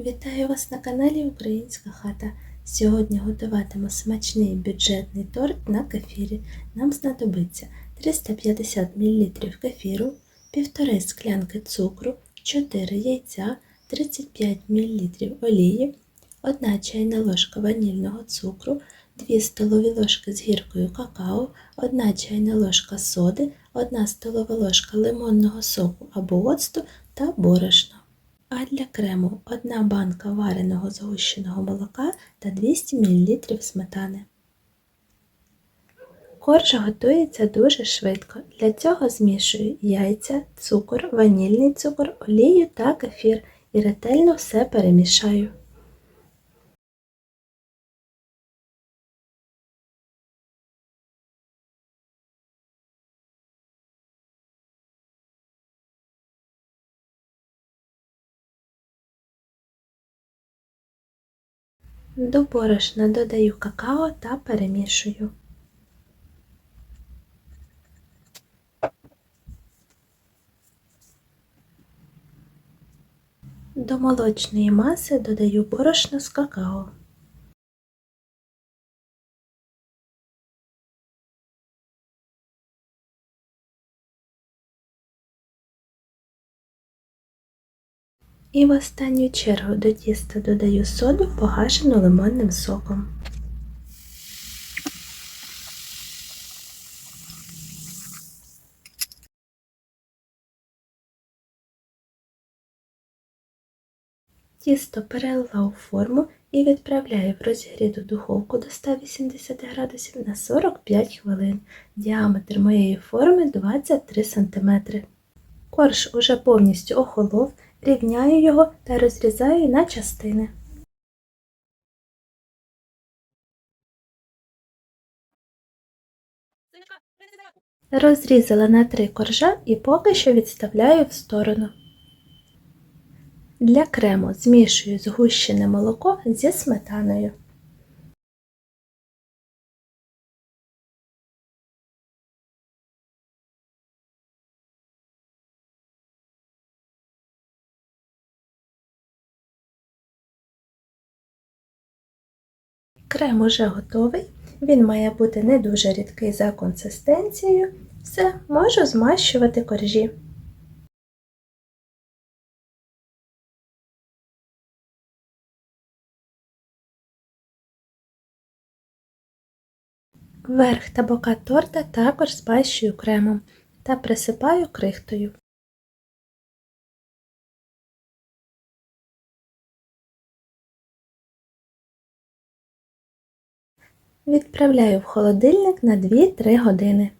Вітаю вас на каналі Українська хата. Сьогодні готуватиму смачний бюджетний торт на кефірі. Нам знадобиться 350 мл кефіру, 1,5 склянки цукру, 4 яйця, 35 мл олії, 1 чайна ложка ванільного цукру, 2 столові ложки з гіркою какао, 1 чайна ложка соди, 1 столова ложка лимонного соку або оцту та борошно. А для крему 1 банка вареного згущеного молока та 200 мл сметани. Корж готується дуже швидко. Для цього змішую яйця, цукор, ванільний цукор, олію та кефір і ретельно все перемішаю. До борошна додаю какао та перемішую. До молочної маси додаю борошно з какао. І в останню чергу до тіста додаю соду, погашену лимонним соком. Тісто перелила у форму і відправляю в розігріту духовку до 180 градусів на 45 хвилин. Діаметр моєї форми 23 см. Корж уже повністю охолов, рівняю його та розрізаю на частини. Розрізала на три коржа і поки що відставляю в сторону. Для крему змішую згущене молоко зі сметаною. Крем уже готовий, він має бути не дуже рідкий за консистенцією. Все, можу змащувати коржі. Верх та бока торта також змащую кремом та присипаю крихтою. Відправляю в холодильник на 2-3 години.